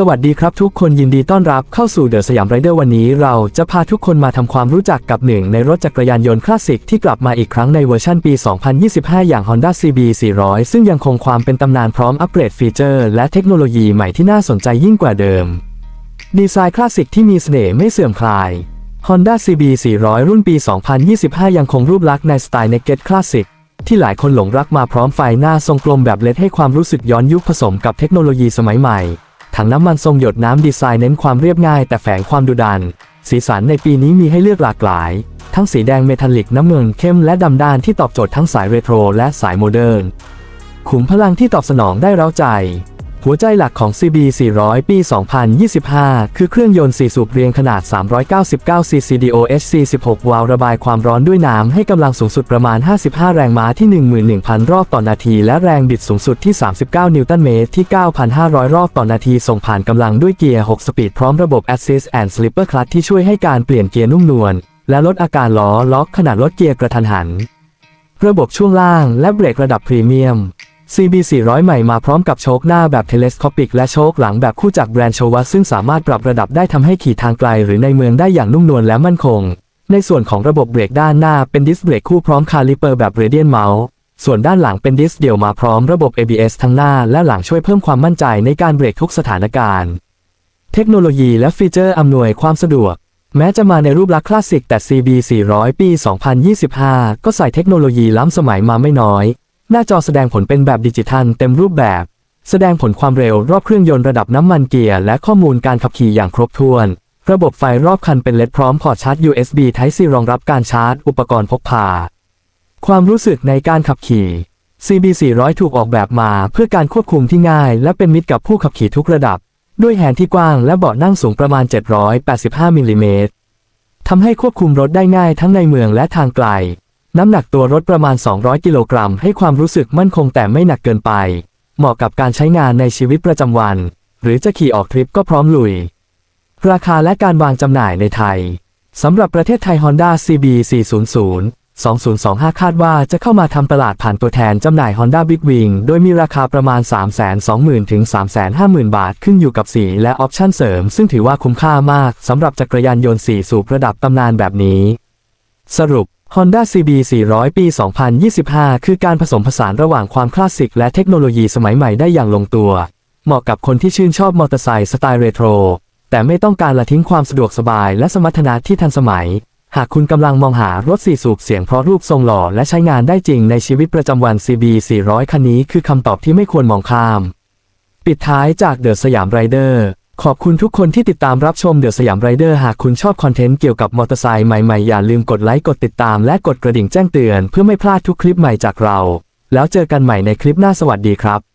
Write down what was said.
สวัสดีครับทุกคนยินดีต้อนรับเข้าสู่เดอะสยามไรเดอร์วันนี้ เราจะพาทุกคนมาทำความรู้จักกับหนึ่งในรถจักรยานยนต์คลาสสิกที่กลับมาอีกครั้งในเวอร์ชันปี 2025 อย่าง Honda CB 400 ซึ่งยังคงความเป็นตำนานพร้อมอัปเกรดฟีเจอร์และเทคโนโลยีใหม่ที่น่าสนใจยิ่งกว่าเดิม ดีไซน์คลาสสิกที่มีเสน่ห์ไม่เสื่อมคลาย Honda CB 400 รุ่นปี 2025 ยังคงรูปลักษณ์ในสไตล์ Naked Classic ที่หลายคนหลงรักมาพร้อมไฟหน้าทรงกลมแบบเลดให้ความรู้สึกย้อนยุคผสมกับเทคโนโลยีสมัยใหม่ ถังน้ำมันทรงหยดน้ำดีไซน์เน้นความเรียบง่ายแต่แฝงความดุดัน สีสันในปีนี้มีให้เลือกหลากหลาย ทั้งสีแดงเมทัลลิกน้ำเงินเข้มและดำด้านที่ตอบโจทย์ทั้งสายเรโทรและสายโมเดิร์นขุมพลังที่ตอบสนองได้เร้าใจ หัวใจหลักของ CB 400 ปี 2025 คือเครื่องยนต์ 4 สูบเรียงขนาด 399 cc DOHC 16 วาล์วระบายความร้อนด้วยน้ำให้กำลังสูงสุดประมาณ 55 แรงม้าที่ 11,000 รอบต่อนาที และแรงบิดสูงสุดที่ 39 นิวตันเมตรที่ 9,500 รอบต่อนาที ส่งผ่านกำลังด้วยเกียร์ 6 สปีดพร้อมระบบ Assist and Slipper Clutch ที่ช่วยให้การเปลี่ยนเกียร์นุ่มนวลและลดอาการล้อล็อกขณะลดเกียร์กระทันหัน ระบบช่วงล่างและเบรกระดับพรีเมียม CB 400 ใหม่มาพร้อมกับโชคหน้าแบบเทเลสโคปิกและโชคหลังแบบคู่จากแบรนด์โชวัสซึ่งสามารถปรับระดับได้ทำให้ขี่ทางไกลหรือในเมืองได้อย่างนุ่มนวลและมั่นคง ในส่วนของระบบเบรกด้านหน้าเป็นดิสเบรกคู่พร้อมคาลิเปอร์แบบเรเดียนเมาส์ส่วนด้านหลังเป็นดิสเดี่ยวมาพร้อมระบบ ABS ทั้งหน้าและหลังช่วยเพิ่มความมั่นใจในการเบรกทุกสถานการณ์ เทคโนโลยีและฟีเจอร์อำนวยความสะดวก แม้จะมาในรูปลักษณ์คลาสสิกแต่ CB 400 ปี 2025 ก็ใส่เทคโนโลยีล้ำสมัยมาไม่น้อย หน้าจอแสดงผลเป็นแบบดิจิทัลเต็มรูปแบบ แสดงผลความเร็วรอบเครื่องยนต์ระดับน้ำมันเกียร์และข้อมูลการขับขี่อย่างครบถ้วน ระบบไฟรอบคันเป็นเลดพร้อมพอร์ตชาร์จ USB Type C รองรับการชาร์จ อุปกรณ์พกพา ความรู้สึกในการขับขี่ CB 400ถูกออกแบบมาเพื่อการควบคุมที่ง่าย และเป็นมิตรกับผู้ขับขี่ทุกระดับ ด้วยแฮนด์ที่กว้างและเบาะนั่งสูงประมาณ 785มิลลิเมตรทำให้ควบคุมรถได้ง่ายทั้งในเมืองและทางไกล น้ำหนักตัวรถประมาณ 200 กิโลกรัมให้ความรู้สึกมั่นคงแต่ไม่หนักเกินไป เหมาะกับการใช้งานในชีวิตประจำวัน หรือจะขี่ออกทริปก็พร้อมลุย ราคาและการวางจำหน่ายในไทยสำหรับประเทศไทย Honda CB 400 2025 คาดว่าจะเข้ามาทำตลาดผ่านตัวแทนจำหน่าย Honda Big Wing โดยมีราคาประมาณ 320,000 ถึง 350,000 บาทขึ้นอยู่กับสีและออปชั่นเสริม ซึ่งถือว่าคุ้มค่ามากสำหรับจักรยานยนต์4สูบระดับตำนานแบบนี้ สรุป Honda CB 400 ปี 2025 คือการผสมผสานระหว่างความคลาสสิกและเทคโนโลยีสมัยใหม่ได้อย่างลงตัว เหมาะกับคนที่ชื่นชอบมอเตอร์ไซค์สไตล์เรโทร แต่ไม่ต้องการละทิ้งความสะดวกสบายและสมรรถนะที่ทันสมัย หากคุณกำลังมองหารถสี่สูบเสียงเพราะรูปทรงหล่อและใช้งานได้จริงในชีวิตประจำวัน CB 400 คันนี้คือคำตอบที่ไม่ควรมองข้าม ปิดท้ายจากเดอะสยามไรเดอร์ ขอบคุณทุกคนที่ติดตามรับชมเดอะสยามไรเดอร์หากคุณชอบคอนเทนต์เกี่ยวกับมอเตอร์ไซค์ใหม่ ๆ อย่าลืมกดไลค์กดติดตามและกดกระดิ่งแจ้งเตือนเพื่อไม่พลาดทุกคลิปใหม่จากเรา แล้วเจอกันใหม่ในคลิปหน้าสวัสดีครับ